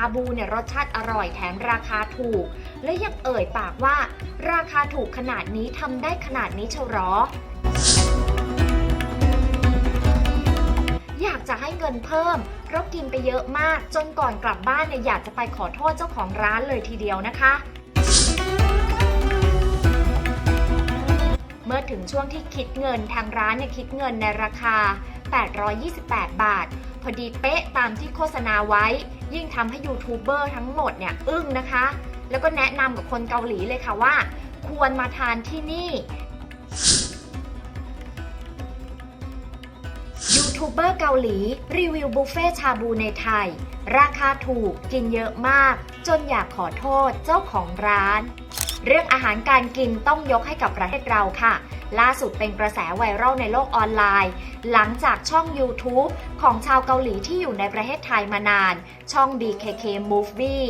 าบูเนี่ยรสชาติอร่อยแถมราคาถูก และยังเอ่ยปากว่า ราคาถูกขนาดนี้ทำได้ขนาดนี้เชียวหรอ อยากจะให้เงินเพิ่มเพราะกินไปเยอะมากจนก่อนกลับบ้านเนี่ยอยากจะไปขอโทษเจ้าของร้านเลยทีเดียวนะคะเมื่อถึงช่วงที่คิดเงินทางร้านเนี่ยคิดเงินในราคา 828 บาท พอดีเป๊ะตามที่โฆษณาไว้ ยิ่งทำให้ยูทูบเบอร์ทั้งหมดเนี่ยอึ้งนะคะ แล้วก็แนะนำกับคนเกาหลีเลยค่ะว่า ควรมาทานที่นี่ยูทูบเบอร์เกาหลี รีวิวบุฟเฟ่ชาบูในไทย ราคาถูกกินเยอะมาก จนอยากขอโทษเจ้าของร้าน เรื่องอาหารการกินต้องยกให้กับประเทศเราค่ะ ล่าสุดเป็นกระแสไวรัลในโลกออนไลน์ หลังจากช่อง YouTube ของชาวเกาหลีที่อยู่ในประเทศไทยมานาน ช่อง BKK Movie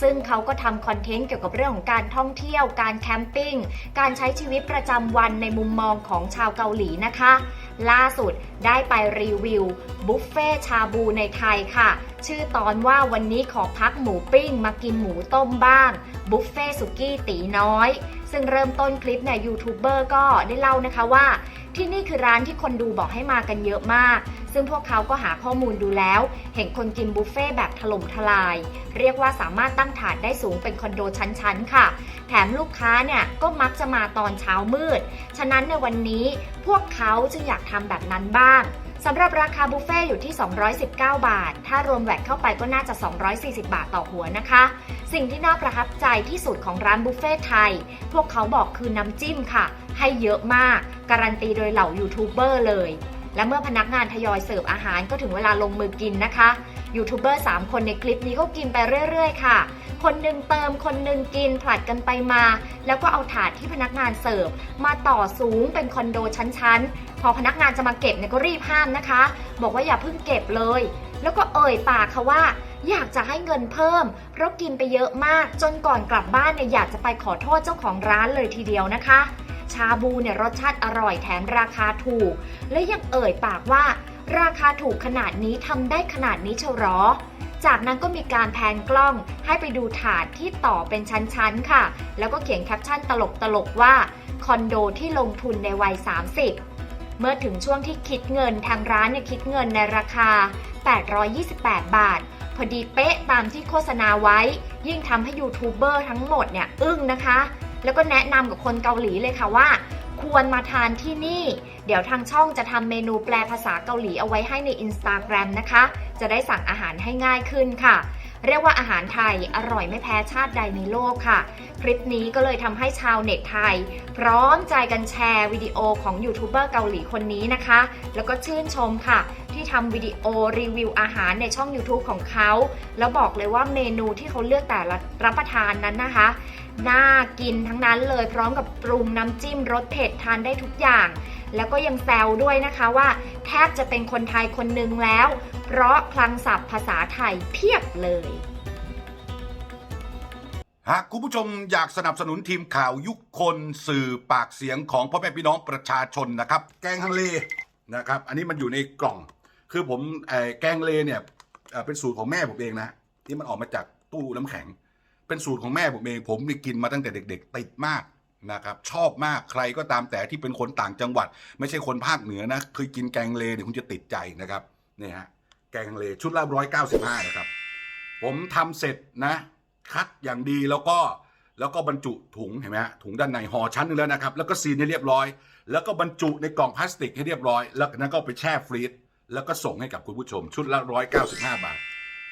ซึ่งเขาก็ทำคอนเทนต์เกี่ยวกับเรื่องของการท่องเที่ยว การแคมปิ้ง การใช้ชีวิตประจำวันในมุมมองของชาวเกาหลีนะคะ ล่าสุดได้ไปรีวิวบุฟเฟ่ชาบูในไทยค่ะ ชื่อตอนว่าวันนี้ขอพักหมูปิ้งมากินหมูต้มบ้าง บุฟเฟ่สุกี้ตีน้อยซึ่งเริ่มต้นคลิปเนี่ยยูทูบเบอร์ก็ได้เล่านะคะว่า ที่นี่คือร้านที่คนดูบอกให้มากันเยอะมาก ซึ่งพวกเขาก็หาข้อมูลดูแล้ว เห็นคนกินบุฟเฟ่แบบถล่มทลาย เรียกว่าสามารถตั้งถาดได้สูงเป็นคอนโดชั้นๆ ค่ะ แถมลูกค้าเนี่ยก็มักจะมาตอนเช้ามืด ฉะนั้นในวันนี้พวกเขาจึงอยากทำแบบนั้นบ้าง สำหรับราคาบุฟเฟ่อยู่ที่ 219 บาท ถ้ารวมแวตเข้าไปก็น่าจะ 240 บาทต่อหัวนะคะ สิ่งที่น่าประทับใจที่สุดของร้านบุฟเฟ่ไทย พวกเขาบอกคือน้ำจิ้มค่ะ ให้เยอะมาก การันตีโดยเหล่ายูทูบเบอร์เลย และเมื่อพนักงานทยอยเสิร์ฟอาหารก็ถึงเวลาลงมือกินนะคะ ยูทูบเบอร์3คนในคลิปนี้ก็กินไปเรื่อยๆ ค่ะ คนหนึ่งเติมคนหนึ่งกินผลัดกันไปมา แล้วก็เอาถาดที่พนักงานเสิร์ฟมาต่อสูงเป็นคอนโดชั้นๆ พอพนักงานจะมาเก็บเนี่ยก็รีบห้ามนะคะ บอกว่าอย่าเพิ่งเก็บเลย แล้วก็เอ่ยปากค่ะว่าอยากจะให้เงินเพิ่ม เพราะกินไปเยอะมาก จนก่อนกลับบ้านเนี่ยอยากจะไปขอโทษเจ้าของร้านเลยทีเดียวนะคะ ชาบูเนี่ยรสชาติอร่อยแถมราคาถูก และยังเอ่ยปากว่า ราคาถูกขนาดนี้ทำได้ขนาดนี้เชียวหรอ จากนั้นก็มีการแพนกล้องให้ไปดูถาดที่ต่อเป็นชั้นๆค่ะ แล้วก็เขียนแคปชั่นตลกๆว่าคอนโดที่ลงทุนในวัย 30 เมื่อถึงช่วงที่คิดเงินทางร้านเนี่ยคิดเงินในราคา 828 บาท พอดีเป๊ะตามที่โฆษณาไว้ ยิ่งทำให้ยูทูบเบอร์ทั้งหมดเนี่ยอึ้งนะคะ แล้วก็แนะนำกับคนเกาหลีเลยค่ะว่า ควรมาทานที่นี่ เดี๋ยวทางช่องจะทำเมนูแปลภาษาเกาหลีเอาไว้ให้ใน Instagram นะคะ จะได้สั่งอาหารให้ง่ายขึ้นค่ะ เรียกว่าอาหารไทยอร่อยไม่แพ้ชาติใดในโลกค่ะ คลิปนี้ก็เลยทำให้ชาวเน็ตไทย พร้อมใจกันแชร์วิดีโอของยูทูบเบอร์เกาหลีคนนี้นะคะ แล้วก็ชื่นชมค่ะ ที่ทำวิดีโอรีวิวอาหารในช่อง YouTube ของเขา แล้วบอกเลยว่าเมนูที่เขาเลือกแต่ละรับประทานนั้นนะคะน่ากินทั้งนั้นเลยพร้อมกับปรุงน้ำจิ้มรสเผ็ดทานได้ทุกอย่าง แล้วก็ยังแซวด้วยนะคะว่าแทบจะเป็นคนไทยคนหนึ่งแล้ว เพราะคลังศัพท์ภาษาไทยเพียบเลย หากคุณผู้ชมอยากสนับสนุนทีมข่าวยุคคนสื่อปากเสียงของพ่อแม่พี่น้องประชาชนนะครับ แกงฮังเลนะครับ อันนี้มันอยู่ในกล่อง คือผมแกงเลเนี่ยเป็นสูตรของแม่ผมเองนะที่มันออกมาจากตู้น้ำแข็ง เป็นสูตรของแม่ผมเองผมนี่กินมาตั้งแต่เด็ก ๆ ติดมาก นะครับชอบมากใครก็ตามแต่ที่เป็นคนต่างจังหวัด ไม่ใช่คนภาคเหนือนะเคยกินแกงเลเนี่ยคุณจะติดใจนะครับเนี่ยฮะแกงเลชุดละร้อยเก้าสิบห้านะครับ ผมทำเสร็จนะ คัดอย่างดีแล้วก็แล้วก็บรรจุถุงเห็นไหมฮะถุงด้านในห่อชั้นหนึงแล้วนะครับ แล้วก็ซีนให้เรียบร้อย แล้วก็บรรจุในกล่องพลาสติกให้เรียบร้อย แล้วนั้นก็ไปแช่ฟรีซแล้วก็ส่งให้กับคุณผู้ชม ชุดละร้อยเก้าสิบห้าบาท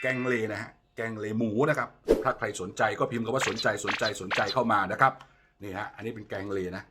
แกงเลนะฮะแกงเลหมูนะครับถ้าใครสนใจก็พิมพ์คำว่าสนใจสนใจสนใจเข้ามานะครับ นี่ฮะอันนี้เป็นแกงเลนะ